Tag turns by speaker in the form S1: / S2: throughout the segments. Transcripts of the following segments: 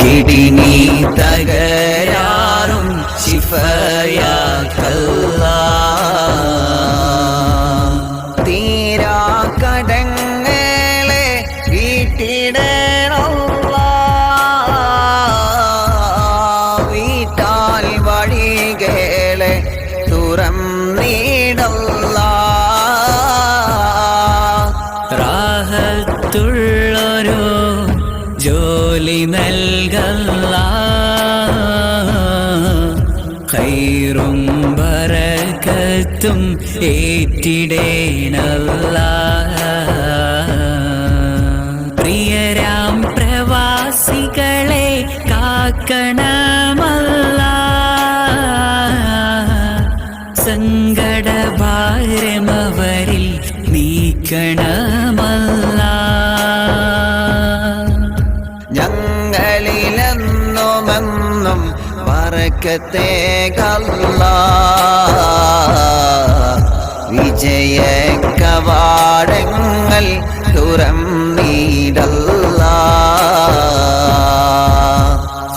S1: കിടിനി തകരാറും ശിഫയാക്കല്ല. തീരാ കടങ്ങളെ വീട്ടിടണല്ല വീട്ടാൽ വഴികളെ തുറന്നിടല്ല ജോലി നൽകല്ല. കൈറും വരകത്തും ഏറ്റിടേനല്ല പ്രിയരാം പ്രവാസികളെ കാക്കണമല്ല. സങ്കടഭാരമവരിൽ നീക്കണമല്ല ഞങ്ങളിലെന്നുമെന്നും പറക്കത്തേകല്ല വിജയ കവാടങ്ങൾ തുറന്നീടല്ല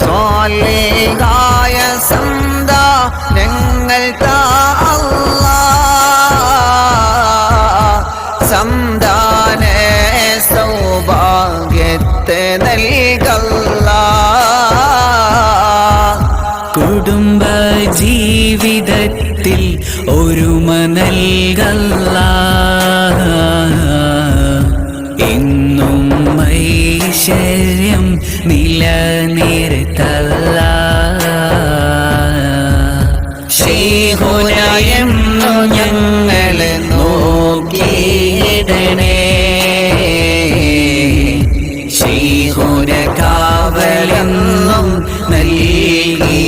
S1: സ്വാലേകായ സന്ത ഞങ്ങൾ താ സംദാന നൽകല്ല. കുടുംബ ജീവിതത്തിൽ ഒരുമ നൽകല്ല. എന്നും ഐശ്വര്യം നിലനിർത്തല്ല. ശ്രീഹുരായെന്നു ഞങ്ങൾ നോക്കിയിടണേ. ശ്രീഹുര കാവലെന്നും നൽകിയിടണേ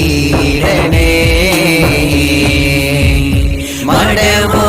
S1: മടവോ